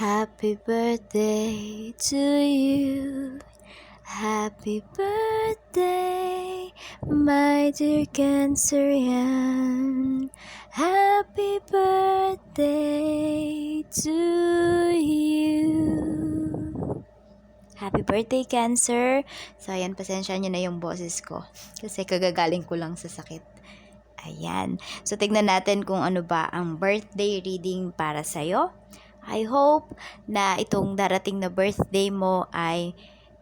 Happy birthday to you. Happy birthday, my dear Cancer yan. Happy birthday to you. Happy birthday, Cancer! So, ayan, pasensya nyo na yung boses ko. Kasi kagagaling ko lang sa sakit. Ayan. So, tignan natin kung ano ba ang birthday reading para sa'yo. I hope na itong darating na birthday mo ay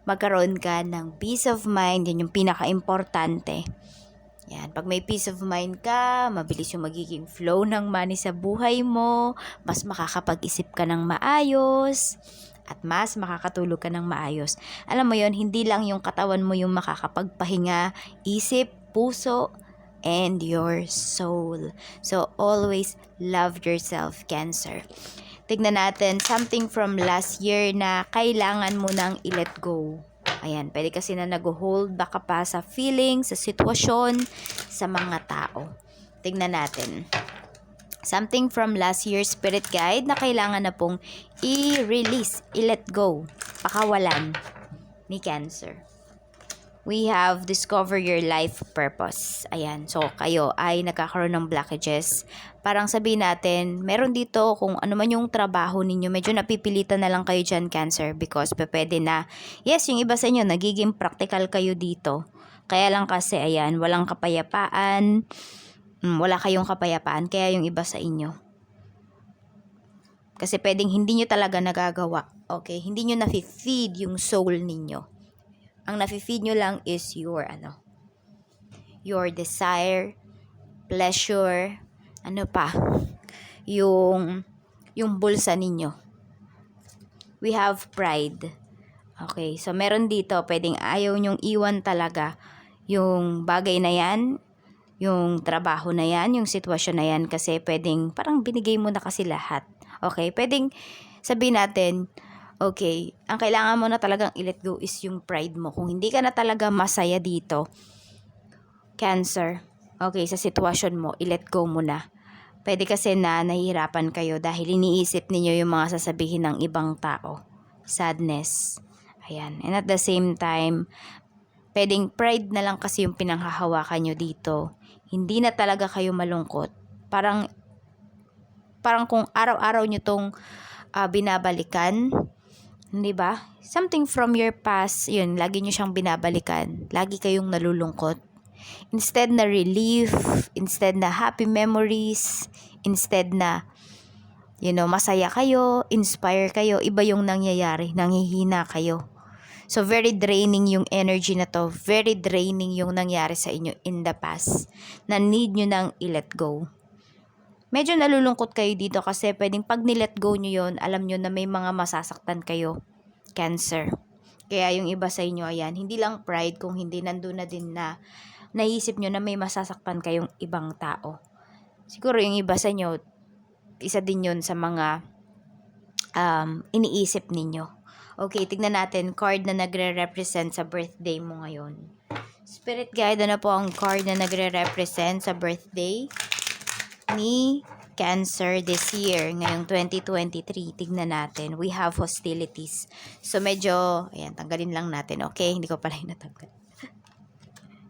magkaroon ka ng peace of mind. Yan yung pinaka-importante. Yan. Pag may peace of mind ka, mabilis yung magiging flow ng money sa buhay mo, mas makakapag-isip ka ng maayos, at mas makakatulog ka ng maayos. Alam mo yon hindi lang yung katawan mo yung makakapagpahinga, isip, puso, and your soul. So, always love yourself, Cancer. Tignan natin something from last year na kailangan mo nang i-let go. Ayan, pwede kasi na nag-hold back ka pa sa feeling, sa sitwasyon, sa mga tao. Tignan natin. Something from last year's spirit guide na kailangan na pong i-release, i-let go, pakawalan ni Cancer. We have discover your life purpose. Ayan, so kayo ay nagkakaroon ng blockages. Parang sabihin natin, meron dito kung ano man yung trabaho ninyo, medyo napipilitan na lang kayo dyan, Cancer, because pwede na. Yes, yung iba sa inyo, nagiging practical kayo dito. Kaya lang kasi, ayan, walang kapayapaan, Mm, wala kayong kapayapaan, kaya yung iba sa inyo. Kasi pwedeng hindi nyo talaga nagagawa. Okay? Hindi nyo nafe-feed yung soul ninyo. Ang nafe-feed nyo lang is your, ano, your desire, pleasure, ano pa, yung, yung bulsa ninyo. We have pride. Okay, so meron dito, pwedeng ayaw nyong iwan talaga yung bagay na yan, yung trabaho na yan, yung sitwasyon na yan kasi pwedeng parang binigay mo na kasi lahat. Okay? Pwedeng sabihin natin, okay, ang kailangan mo na talagang i-let go is yung pride mo. Kung hindi ka na talaga masaya dito, cancer, okay, sa sitwasyon mo, i-let go mo na. Pwede kasi na nahihirapan kayo dahil iniisip ninyo yung mga sasabihin ng ibang tao. Sadness. Ayan. And at the same time, pwedeng pride na lang kasi yung pinanghahawakan nyo dito hindi na talaga kayo malungkot. Parang parang kung araw-araw nyo tong uh, binabalikan, hindi ba? Something from your past, yun, lagi nyo siyang binabalikan. Lagi kayong nalulungkot. Instead na relief, instead na happy memories, instead na you know, masaya kayo, inspire kayo, iba yung nangyayari, nanghihina kayo. So, very draining yung energy na to. Very draining yung nangyari sa inyo in the past na need nyo nang i-let go. Medyo nalulungkot kayo dito kasi pwedeng pag ni-let go nyo yon alam nyo na may mga masasaktan kayo. Cancer. Kaya yung iba sa inyo, ayan, hindi lang pride kung hindi nandun na din na naisip nyo na may masasaktan kayong ibang tao. Siguro yung iba sa inyo, isa din yun sa mga um, iniisip ninyo. Okay, tignan natin card na nagre-represent sa birthday mo ngayon. Spirit guide, ano po ang card na nagre-represent sa birthday ni Cancer this year, ngayong 2023. Tignan natin. We have hostilities. So, medyo, ayan, tanggalin lang natin. Okay, hindi ko pala natanggal.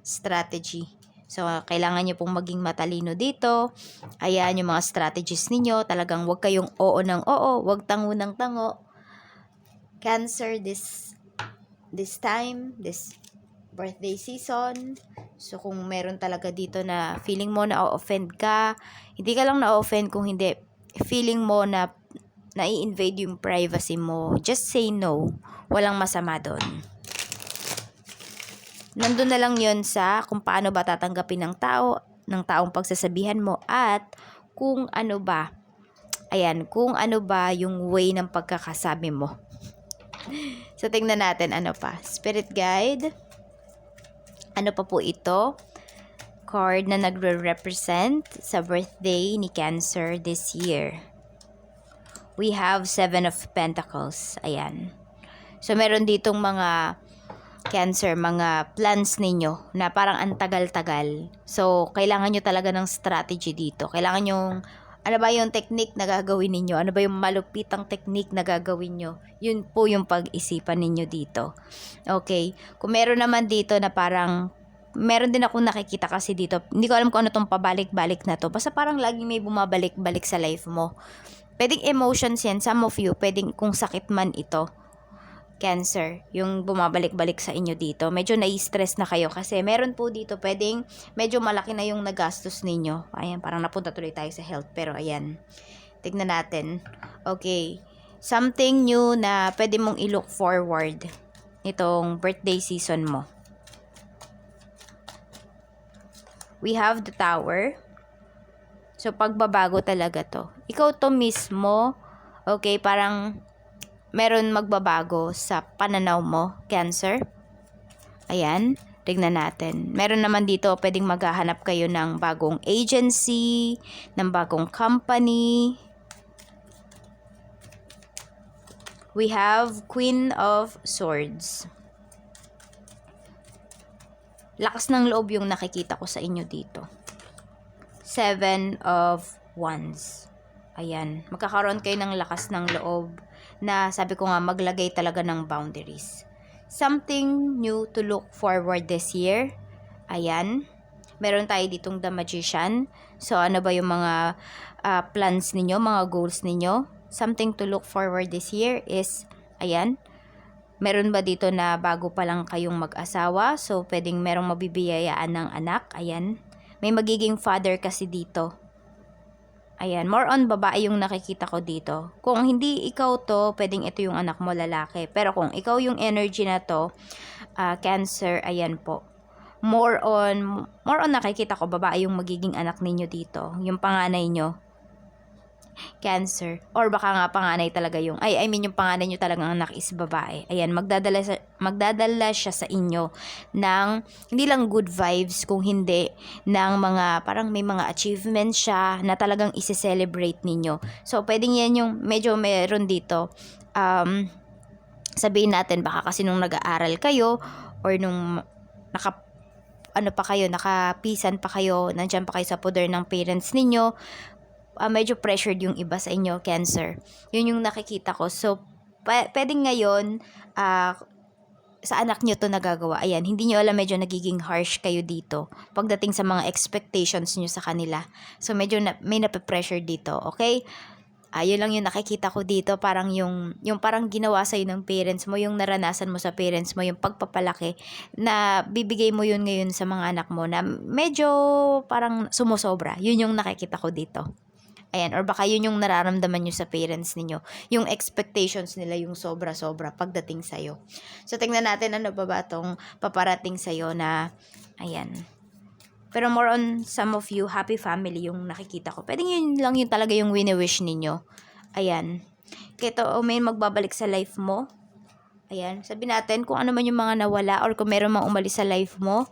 Strategy. So, kailangan nyo pong maging matalino dito. Ayan, yung mga strategies ninyo. Talagang wag kayong oo ng oo, wag tango ng tango Cancer this this time, this birthday season. So, kung meron talaga dito na feeling mo na offend ka, hindi ka lang na-offend kung hindi feeling mo na nai-invade yung privacy mo, just say no. Walang masama doon. Nandun na lang yon sa kung paano ba tatanggapin ng tao, ng taong pagsasabihan mo at kung ano ba, ayan, kung ano ba yung way ng pagkakasabi mo so, tingnan natin ano pa. Spirit guide. Ano pa po ito? Card na nagre-represent sa birthday ni Cancer this year. We have Seven of Pentacles. Ayan. So, meron ditong mga Cancer, mga plans ninyo na parang antagal-tagal. So, kailangan nyo talaga ng strategy dito. Kailangan nyo Ano ba yung technique na gagawin ninyo? Ano ba yung malupitang technique na gagawin nyo? Yun po yung pag-isipan ninyo dito. Okay. Kung meron naman dito na parang meron din ako nakikita kasi dito. Hindi ko alam kung ano tong pabalik-balik na to. Basta parang lagi may bumabalik-balik sa life mo. Pwedeng emotions yan. Some of you, pwedeng kung sakit man ito. Cancer, yung bumabalik-balik sa inyo dito. Medyo nai-stress na kayo kasi meron po dito pwedeng medyo malaki na yung nagastos ninyo. Ayan, parang napunta tuloy tayo sa health. Pero ayan, tignan natin. Okay, something new na pwede mong i-look forward itong birthday season mo. We have the tower. So, pagbabago talaga to. Ikaw to mismo, okay, parang meron magbabago sa pananaw mo, Cancer. Ayan, tignan natin. Meron naman dito, pwedeng maghahanap kayo ng bagong agency, ng bagong company. We have Queen of Swords. Lakas ng loob yung nakikita ko sa inyo dito. Seven of Wands. Ayan, magkakaroon kayo ng lakas ng loob na sabi ko nga maglagay talaga ng boundaries. Something new to look forward this year. Ayan. Meron tayo ditong The Magician. So ano ba yung mga ah, plans ninyo, mga goals ninyo? Something to look forward this year is ayan. Meron ba dito na bago pa lang kayong mag-asawa? So pwedeng merong mabibiyayaan ng anak. Ayan. May magiging father kasi dito. Ayan, more on babae yung nakikita ko dito. Kung hindi ikaw to, pwedeng ito yung anak mo lalaki. Pero kung ikaw yung energy na to, ah, cancer, ayan po. More on, more on nakikita ko, babae yung magiging anak ninyo dito. Yung panganay nyo. Cancer. Or baka nga panganay talaga yung, ay, I mean yung panganay nyo talagang anak is babae. Ayan, magdadala, sa, magdadala siya sa inyo ng, hindi lang good vibes, kung hindi, ng mga, parang may mga achievements siya na talagang isi-celebrate ninyo. So, pwedeng yan yung, medyo meron dito, um, sabihin natin, baka kasi nung nag-aaral kayo, or nung naka ano pa kayo, nakapisan pa kayo, nandyan pa kayo sa poder ng parents ninyo, ah, medyo pressured yung iba sa inyo, cancer. Yun yung nakikita ko. So, pa- pwedeng ngayon, ah, sa anak nyo to nagagawa. Ayan, hindi nyo alam medyo nagiging harsh kayo dito pagdating sa mga expectations nyo sa kanila. So, medyo na, may nape-pressure dito, okay? Ayun lang yung nakikita ko dito, parang yung, yung parang ginawa sa'yo ng parents mo, yung naranasan mo sa parents mo, yung pagpapalaki, na bibigay mo yun ngayon sa mga anak mo na medyo parang sumusobra. Yun yung nakikita ko dito. Ayan, or baka yun yung nararamdaman nyo sa parents ninyo. Yung expectations nila yung sobra-sobra pagdating sa'yo. So, tingnan natin ano ba ba tong paparating sa'yo na, ayan. Pero more on some of you, happy family yung nakikita ko. Pwede yun lang yung talaga yung wini-wish ninyo. Ayan. Kaya to, oh, may magbabalik sa life mo. Ayan. Sabi natin kung ano man yung mga nawala or kung meron mang umalis sa life mo,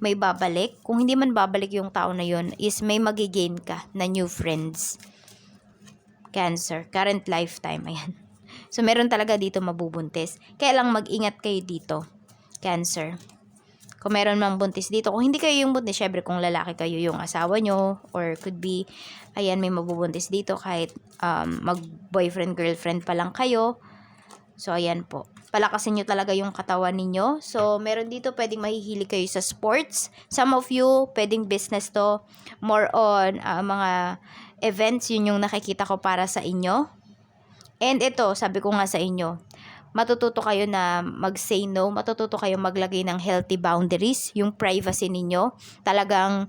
may babalik. Kung hindi man babalik yung tao na yun, is may magigain ka na new friends. Cancer. Current lifetime. Ayan. So, meron talaga dito mabubuntis. Kaya lang mag-ingat kayo dito. Cancer. Kung meron mang buntis dito, kung hindi kayo yung buntis, syempre kung lalaki kayo yung asawa nyo, or could be, ayan, may mabubuntis dito kahit um, mag-boyfriend, girlfriend pa lang kayo. So, ayan po. Palakasin nyo talaga yung katawan ninyo. So, meron dito pwedeng mahihili kayo sa sports. Some of you, pwedeng business to. More on ah, mga events, yun yung nakikita ko para sa inyo. And ito, sabi ko nga sa inyo, matututo kayo na mag-say no, matututo kayo maglagay ng healthy boundaries, yung privacy ninyo. Talagang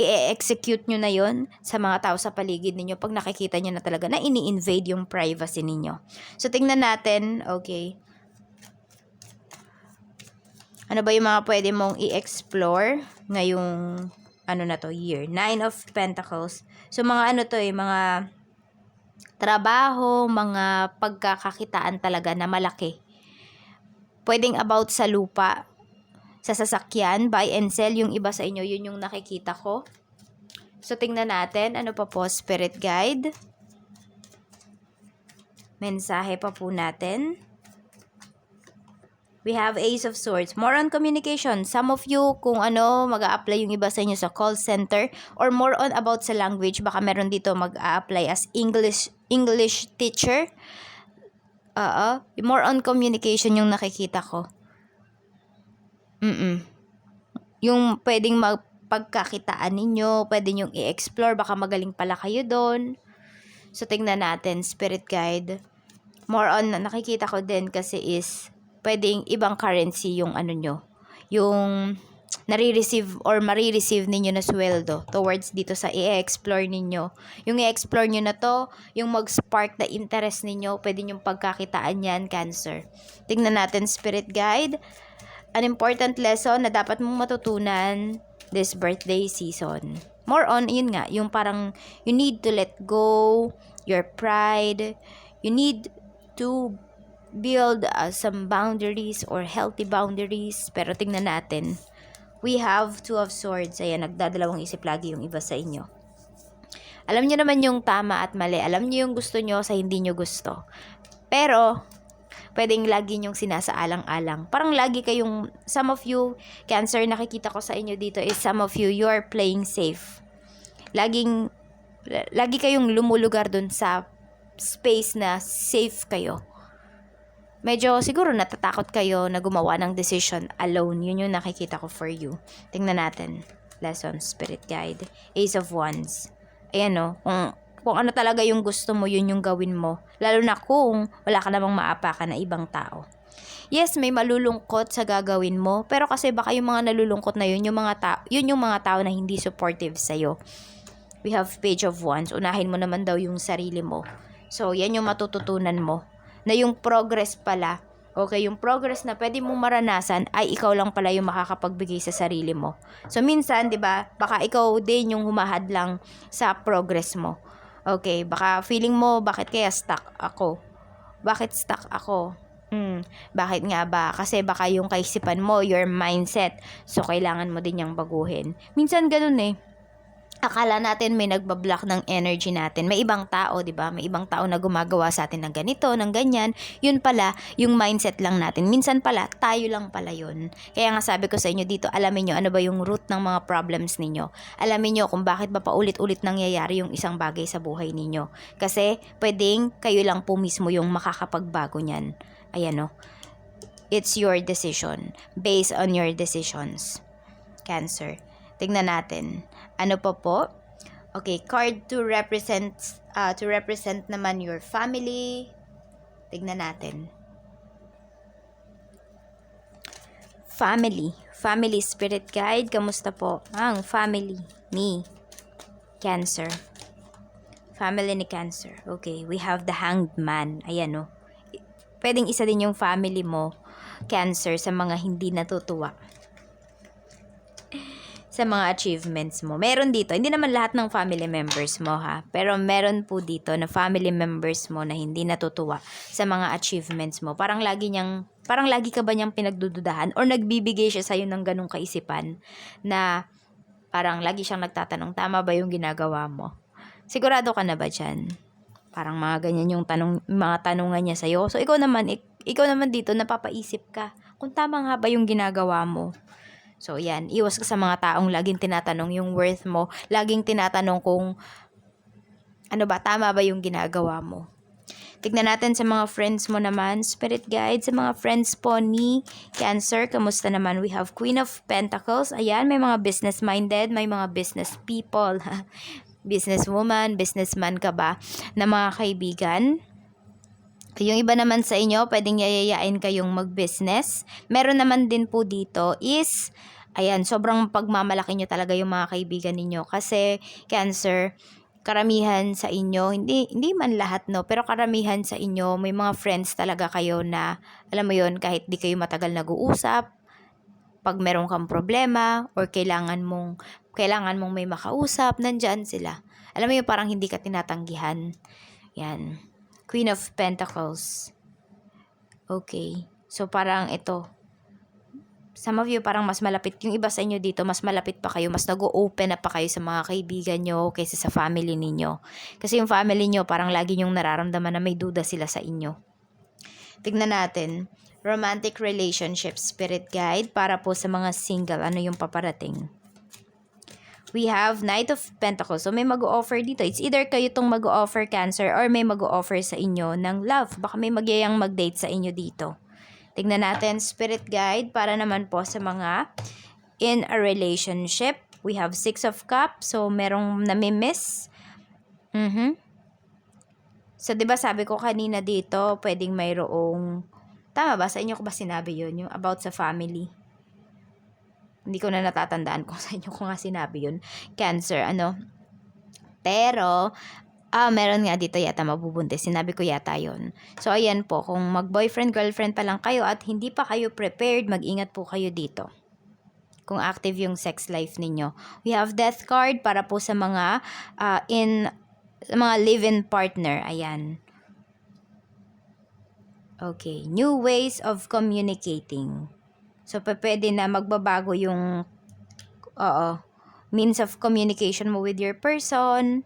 i-execute nyo na yon sa mga tao sa paligid ninyo pag nakikita nyo na talaga na ini-invade yung privacy ninyo. So, tingnan natin, okay, ano ba yung mga pwede mong i-explore ngayong ano na to, year? Nine of Pentacles. So, mga ano to eh, mga trabaho, mga pagkakakitaan talaga na malaki. Pwedeng about sa lupa, sa sasakyan, buy and sell, yung iba sa inyo, yun yung nakikita ko. So, tingnan natin, ano pa po, spirit guide. Mensahe pa po natin. We have Ace of Swords. More on communication. Some of you, kung ano, mag apply yung iba sa inyo sa call center or more on about sa language, baka meron dito mag apply as English English teacher. Oo. More on communication yung nakikita ko. Mm Yung pwedeng magpagkakitaan ninyo, pwede nyong i-explore, baka magaling pala kayo doon. So, tingnan natin, spirit guide. More on, nakikita ko din kasi is, pwedeng ibang currency yung ano nyo. Yung nare-receive or marireceive ninyo na sweldo towards dito sa i-explore ninyo. Yung i-explore nyo na to, yung mag-spark na interest ninyo, pwede yung pagkakitaan yan, Cancer. Tingnan natin, Spirit Guide. An important lesson na dapat mong matutunan this birthday season. More on, yun nga, yung parang you need to let go your pride. You need to build uh, some boundaries or healthy boundaries. Pero tingnan natin. We have two of swords. Ayan, nagdadalawang isip lagi yung iba sa inyo. Alam niyo naman yung tama at mali. Alam niyo yung gusto niyo sa hindi niyo gusto. Pero, pwedeng lagi niyong sinasaalang-alang. Parang lagi kayong, some of you, cancer, nakikita ko sa inyo dito is some of you, you are playing safe. Laging, lagi kayong lumulugar dun sa space na safe kayo medyo siguro natatakot kayo na gumawa ng decision alone. Yun yung nakikita ko for you. Tingnan natin. Lesson, Spirit Guide. Ace of Wands. Ayan o. Kung, kung ano talaga yung gusto mo, yun yung gawin mo. Lalo na kung wala ka namang maapakan na ibang tao. Yes, may malulungkot sa gagawin mo, pero kasi baka yung mga nalulungkot na yun, yung mga tao, yun yung mga tao na hindi supportive sa'yo. We have Page of Wands. Unahin mo naman daw yung sarili mo. So, yan yung matututunan mo na yung progress pala, okay, yung progress na pwede mong maranasan ay ikaw lang pala yung makakapagbigay sa sarili mo. So minsan, 'di ba, baka ikaw din yung humahad lang sa progress mo. Okay, baka feeling mo bakit kaya stuck ako? Bakit stuck ako? Hmm, bakit nga ba? Kasi baka yung kaisipan mo, your mindset. So, kailangan mo din yung baguhin. Minsan ganun eh akala natin may nagbablock ng energy natin. May ibang tao, 'di ba? May ibang tao na gumagawa sa atin ng ganito, ng ganyan. Yun pala, yung mindset lang natin. Minsan pala, tayo lang pala yun. Kaya nga sabi ko sa inyo dito, alamin nyo ano ba yung root ng mga problems ninyo. Alamin nyo kung bakit ba paulit-ulit nangyayari yung isang bagay sa buhay ninyo. Kasi pwedeng kayo lang po mismo yung makakapagbago niyan. Ayan o. It's your decision. Based on your decisions. Cancer. Tignan natin. Ano pa po? Okay, card to represent uh, to represent naman your family. Tignan natin. Family. Family spirit guide. Kamusta po? Ang family ni Cancer. Family ni Cancer. Okay, we have the hanged man. Ayan o. Oh. Pwedeng isa din yung family mo, Cancer, sa mga hindi natutuwa sa mga achievements mo. Meron dito, hindi naman lahat ng family members mo ha, pero meron po dito na family members mo na hindi natutuwa sa mga achievements mo. Parang lagi niyang, parang lagi ka ba niyang pinagdududahan or nagbibigay siya sa'yo ng ganong kaisipan na parang lagi siyang nagtatanong, tama ba yung ginagawa mo? Sigurado ka na ba dyan? Parang mga ganyan yung tanong, mga tanungan niya sa'yo. So, ikaw naman, ikaw naman dito, napapaisip ka kung tama nga ba yung ginagawa mo. So, yan. Iwas ka sa mga taong laging tinatanong yung worth mo. Laging tinatanong kung ano ba, tama ba yung ginagawa mo. Tignan natin sa mga friends mo naman, spirit guide, sa mga friends po ni Cancer, kamusta naman? We have Queen of Pentacles. Ayan, may mga business-minded, may mga business people. Businesswoman, businessman ka ba na mga kaibigan? Yung iba naman sa inyo, pwedeng yayayain kayong mag-business. Meron naman din po dito is, ayan, sobrang pagmamalaki nyo talaga yung mga kaibigan ninyo. Kasi, cancer, karamihan sa inyo, hindi, hindi man lahat no, pero karamihan sa inyo, may mga friends talaga kayo na, alam mo yon kahit di kayo matagal nag-uusap, pag meron kang problema, or kailangan mong, kailangan mong may makausap, nandyan sila. Alam mo yung parang hindi ka tinatanggihan. Yan. Queen of Pentacles. Okay. So, parang ito. Some of you parang mas malapit. Yung iba sa inyo dito, mas malapit pa kayo. Mas nag-open na pa kayo sa mga kaibigan nyo kaysa sa family ninyo. Kasi yung family nyo, parang lagi nyong nararamdaman na may duda sila sa inyo. Tignan natin. romantic relationship spirit guide para po sa mga single. Ano yung paparating? We have Knight of Pentacles. So, may mag-offer dito. It's either kayo tong mag-offer Cancer or may mag-offer sa inyo ng love. Baka may magyayang mag-date sa inyo dito. Tignan natin, Spirit Guide, para naman po sa mga in a relationship. We have Six of Cups. So, merong nami-miss. Mhm. So, di ba sabi ko kanina dito, pwedeng mayroong... Tama ba? Sa inyo ko ba sinabi yun? Yung about sa family. Hindi ko na natatandaan kung sa inyo ko nga sinabi yun. Cancer, ano. Pero, ah, meron nga dito yata mabubuntis. Sinabi ko yata yun. So, ayan po. Kung mag-boyfriend, girlfriend pa lang kayo at hindi pa kayo prepared, mag-ingat po kayo dito. Kung active yung sex life ninyo. We have death card para po sa mga ah, in mga live-in partner. Ayan. Okay. New ways of communicating. So, pwede na magbabago yung oo, means of communication mo with your person.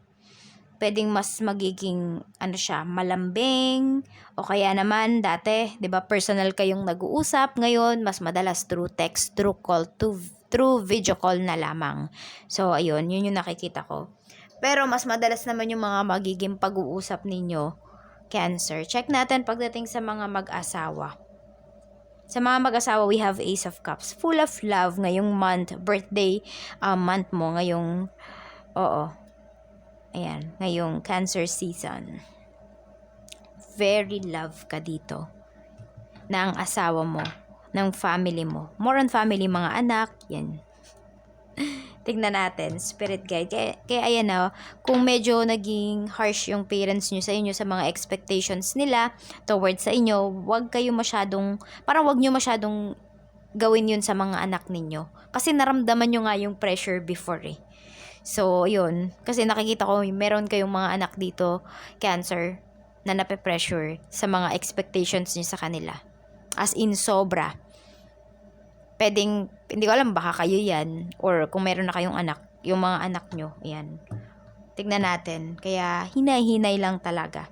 Pwedeng mas magiging, ano siya, malambing. O kaya naman, dati, di ba, personal kayong nag-uusap. Ngayon, mas madalas through text, through call, to, through video call na lamang. So, ayun, yun yung nakikita ko. Pero mas madalas naman yung mga magiging pag-uusap ninyo, Cancer. Check natin pagdating sa mga mag-asawa. Sa mga mag-asawa, we have Ace of Cups. Full of love ngayong month, birthday uh, month mo, ngayong, oo, ayan, ngayong Cancer season. Very love ka dito ng asawa mo, ng family mo. More on family, mga anak, yan. Tignan natin, spirit guide. Kaya, kaya ayan na, kung medyo naging harsh yung parents nyo sa inyo sa mga expectations nila towards sa inyo, wag kayo masyadong, parang wag nyo masyadong gawin yun sa mga anak ninyo. Kasi naramdaman nyo nga yung pressure before eh. So, yun. Kasi nakikita ko, meron kayong mga anak dito, cancer, na nape-pressure sa mga expectations nyo sa kanila. As in, sobra pwedeng, hindi ko alam, baka kayo yan. Or kung meron na kayong anak, yung mga anak nyo, yan. Tignan natin. Kaya, hinay-hinay lang talaga.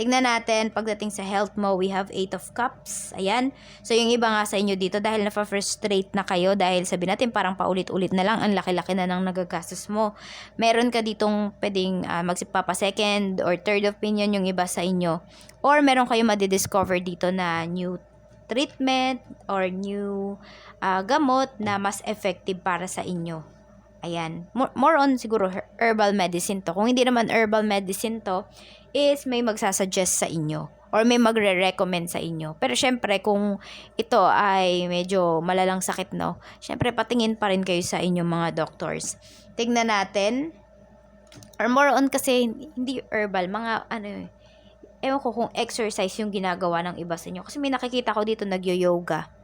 Tignan natin, pagdating sa health mo, we have 8 of cups. Ayan. So, yung iba nga sa inyo dito, dahil na-frustrate na kayo, dahil sabi natin, parang paulit-ulit na lang, ang laki-laki na nang nagagastos mo. Meron ka ditong pwedeng uh, magsipapa-second or third opinion yung iba sa inyo. Or meron kayo madidiscover dito na new treatment or new uh, gamot na mas effective para sa inyo. Ayan. More, more on siguro herbal medicine to. Kung hindi naman herbal medicine to, is may magsasuggest sa inyo or may magre-recommend sa inyo. Pero syempre, kung ito ay medyo malalang sakit, no? Syempre, patingin pa rin kayo sa inyong mga doctors. Tignan natin. Or more on kasi, hindi herbal, mga ano eh, ewan ko kung exercise yung ginagawa ng iba sa inyo. Kasi may nakikita ko dito nagyo-yoga.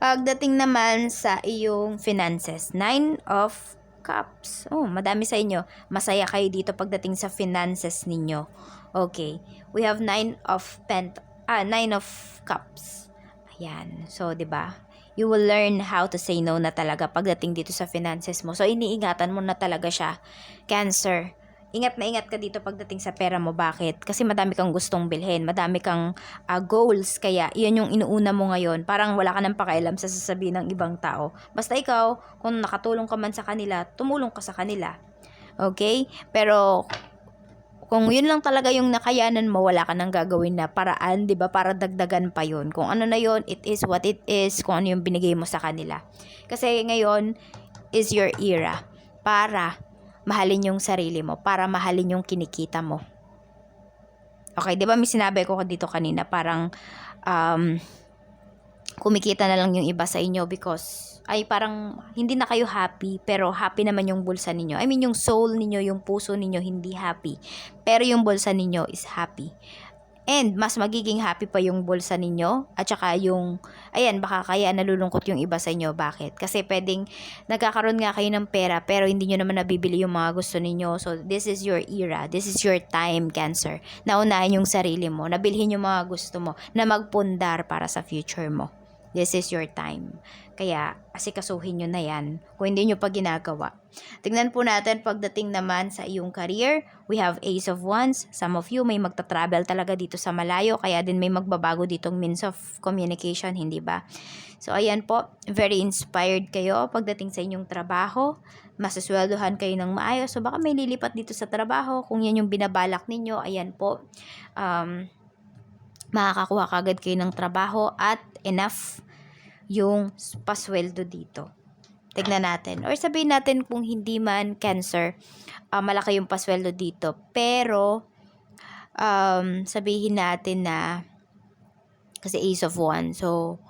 Pagdating naman sa iyong finances, Nine of Cups. Oh, madami sa inyo. Masaya kayo dito pagdating sa finances ninyo. Okay. We have Nine of Pent ah, Nine of Cups. Ayan. So, 'di ba? You will learn how to say no na talaga pagdating dito sa finances mo. So, iniingatan mo na talaga siya. Cancer ingat na ingat ka dito pagdating sa pera mo. Bakit? Kasi madami kang gustong bilhin, madami kang uh, goals, kaya iyan yung inuuna mo ngayon. Parang wala ka nang pakialam sa sasabihin ng ibang tao. Basta ikaw, kung nakatulong ka man sa kanila, tumulong ka sa kanila. Okay? Pero kung yun lang talaga yung nakayanan mo, wala ka nang gagawin na paraan, 'di ba? Para dagdagan pa yun. Kung ano na yun, it is what it is, kung ano yung binigay mo sa kanila. Kasi ngayon is your era para mahalin yung sarili mo, para mahalin yung kinikita mo. Okay, di ba may sinabi ko dito kanina, parang um, kumikita na lang yung iba sa inyo because ay parang hindi na kayo happy pero happy naman yung bulsa ninyo. I mean yung soul ninyo, yung puso ninyo hindi happy. Pero yung bulsa ninyo is happy. And mas magiging happy pa yung bulsa ninyo at saka yung, ayan, baka kaya nalulungkot yung iba sa inyo. Bakit? Kasi pwedeng nagkakaroon nga kayo ng pera pero hindi nyo naman nabibili yung mga gusto ninyo. So, this is your era. This is your time, Cancer. Naunahin yung sarili mo. Nabilhin yung mga gusto mo na magpundar para sa future mo. This is your time. Kaya asikasuhin nyo na yan kung hindi nyo pa ginagawa. Tingnan po natin pagdating naman sa iyong career. We have Ace of Wands. Some of you may magta-travel talaga dito sa malayo kaya din may magbabago ditong means of communication, hindi ba? So ayan po, very inspired kayo pagdating sa inyong trabaho. Masasweldohan kayo ng maayos. So baka may lilipat dito sa trabaho. Kung yan yung binabalak ninyo, ayan po. Um, makakakuha kagad kayo ng trabaho at enough yung pasweldo dito. Tignan natin. Or sabihin natin kung hindi man cancer, ah, malaki yung pasweldo dito. Pero, um, sabihin natin na, kasi Ace of Wands, so,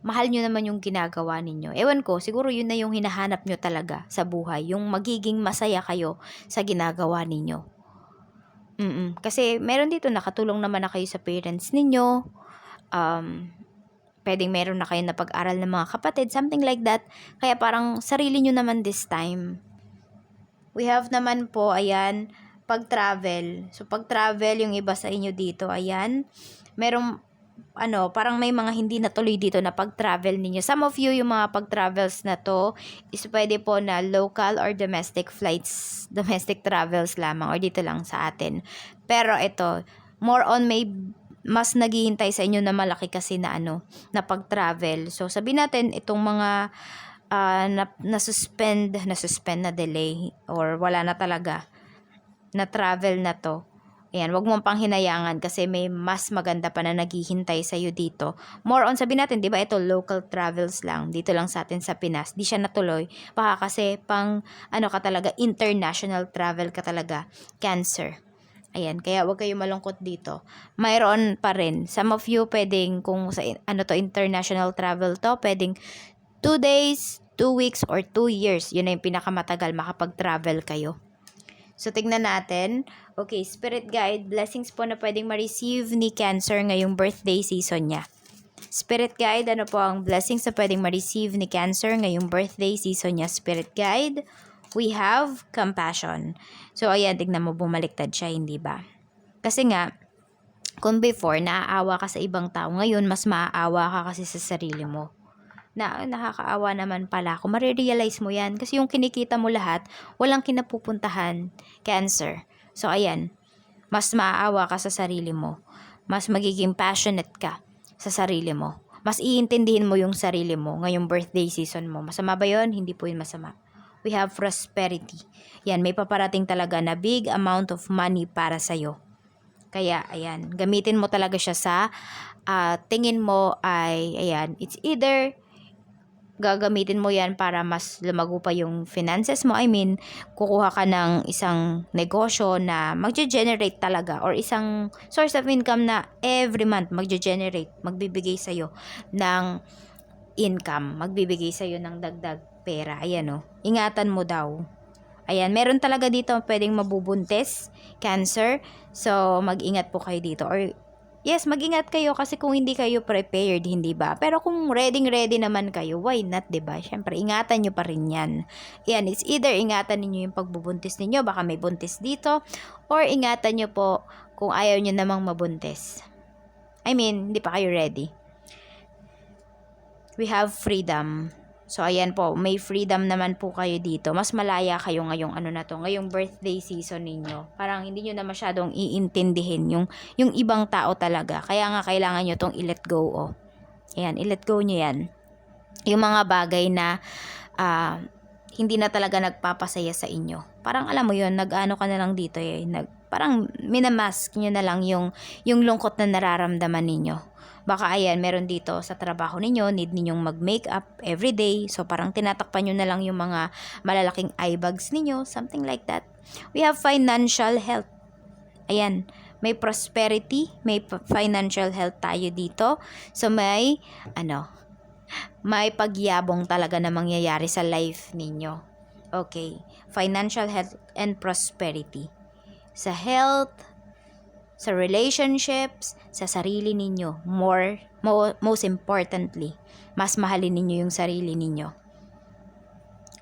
mahal nyo naman yung ginagawa ninyo. Ewan ko, siguro yun na yung hinahanap nyo talaga sa buhay. Yung magiging masaya kayo sa ginagawa ninyo. Mm Kasi meron dito nakatulong naman na kayo sa parents ninyo. Um, pwedeng meron na kayo na pag-aral ng mga kapatid, something like that. Kaya parang sarili nyo naman this time. We have naman po, ayan, pag-travel. So, pag-travel, yung iba sa inyo dito, ayan, merong, ano, parang may mga hindi natuloy dito na pag-travel ninyo. Some of you, yung mga pag-travels na to, is pwede po na local or domestic flights, domestic travels lamang, or dito lang sa atin. Pero ito, more on may mas naghihintay sa inyo na malaki kasi na ano, na pag-travel. So, sabi natin, itong mga uh, na, na-suspend, na-suspend na delay, or wala na talaga, na travel na to. Ayan, wag mong pang hinayangan kasi may mas maganda pa na naghihintay sa iyo dito. More on, sabi natin, di ba, ito local travels lang. Dito lang sa atin sa Pinas. Di siya natuloy. Baka kasi pang, ano ka talaga, international travel ka talaga. Cancer. Ayan, kaya huwag kayo malungkot dito. Mayroon pa rin. Some of you pwedeng, kung sa ano to, international travel to, pwedeng 2 days, 2 weeks, or 2 years. Yun na yung pinakamatagal makapag-travel kayo. So, tignan natin. Okay, spirit guide, blessings po na pwedeng ma-receive ni Cancer ngayong birthday season niya. Spirit guide, ano po ang blessings na pwedeng ma-receive ni Cancer ngayong birthday season niya? Spirit guide, we have compassion. So, ayan, tignan mo, bumaliktad siya, hindi ba? Kasi nga, kung before, naaawa ka sa ibang tao, ngayon, mas maaawa ka kasi sa sarili mo. Na, nakakaawa naman pala. Kung marirealize mo yan, kasi yung kinikita mo lahat, walang kinapupuntahan. Cancer. So, ayan, mas maaawa ka sa sarili mo. Mas magiging passionate ka sa sarili mo. Mas iintindihin mo yung sarili mo ngayong birthday season mo. Masama ba yun? Hindi po yun masama we have prosperity. Yan, may paparating talaga na big amount of money para sa'yo. Kaya, ayan, gamitin mo talaga siya sa uh, tingin mo ay, ayan, it's either gagamitin mo yan para mas lumago pa yung finances mo. I mean, kukuha ka ng isang negosyo na magge-generate talaga or isang source of income na every month magge-generate, magbibigay sa'yo ng income, magbibigay sa'yo ng dagdag pera. Ayan o. Oh. Ingatan mo daw. Ayan, meron talaga dito pwedeng mabubuntis, cancer. So, mag-ingat po kayo dito. Or, yes, mag-ingat kayo kasi kung hindi kayo prepared, hindi ba? Pero kung ready-ready naman kayo, why not, ba diba? Siyempre, ingatan nyo pa rin yan. Ayan, it's either ingatan ninyo yung pagbubuntis ninyo, baka may buntis dito, or ingatan nyo po kung ayaw nyo namang mabuntis. I mean, hindi pa kayo ready. We have freedom. So, ayan po, may freedom naman po kayo dito. Mas malaya kayo ngayong ano na to, ngayong birthday season ninyo. Parang hindi nyo na masyadong iintindihin yung, yung ibang tao talaga. Kaya nga kailangan nyo tong i-let go, oh. Ayan, i-let go nyo yan. Yung mga bagay na uh, hindi na talaga nagpapasaya sa inyo. Parang alam mo yun, nag-ano ka na lang dito eh. Nag, parang minamask nyo na lang yung, yung lungkot na nararamdaman ninyo baka ayan, meron dito sa trabaho ninyo, need ninyong mag-makeup every day. So, parang tinatakpan nyo na lang yung mga malalaking eye bags ninyo, something like that. We have financial health. Ayan, may prosperity, may financial health tayo dito. So, may, ano, may pagyabong talaga na mangyayari sa life ninyo. Okay, financial health and prosperity. Sa health, sa relationships, sa sarili ninyo. More, mo, most importantly, mas mahalin ninyo yung sarili ninyo.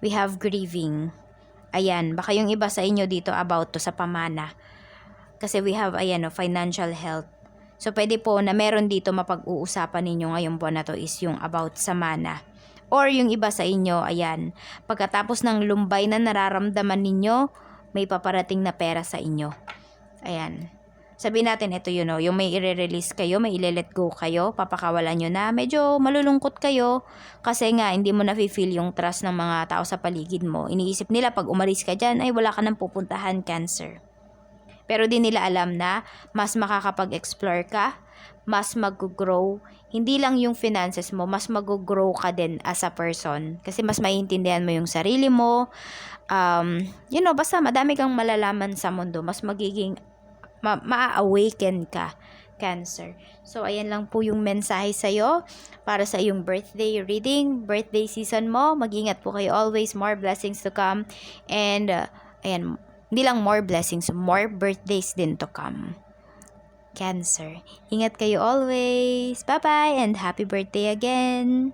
We have grieving. Ayan, baka yung iba sa inyo dito about to sa pamana. Kasi we have, ayan, no, financial health. So, pwede po na meron dito mapag-uusapan ninyo ngayong buwan na to is yung about sa mana. Or yung iba sa inyo, ayan, pagkatapos ng lumbay na nararamdaman ninyo, may paparating na pera sa inyo. Ayan. Sabihin natin, ito yun, oh, yung may i-release kayo, may i-let go kayo, papakawalan nyo na, medyo malulungkot kayo kasi nga hindi mo na-feel yung trust ng mga tao sa paligid mo. Iniisip nila pag umalis ka dyan, ay wala ka nang pupuntahan, cancer. Pero di nila alam na mas makakapag-explore ka, mas mag-grow. Hindi lang yung finances mo, mas mag-grow ka din as a person. Kasi mas maiintindihan mo yung sarili mo. Um, you know, basta madami kang malalaman sa mundo. Mas magiging, ma- ma-awaken ka cancer. So, ayan lang po yung mensahe sa'yo para sa iyong birthday reading, birthday season mo. Mag-ingat po kayo always. More blessings to come. And, uh, ayan, hindi lang more blessings, more birthdays din to come. Cancer. Ingat kayo always. Bye-bye and happy birthday again.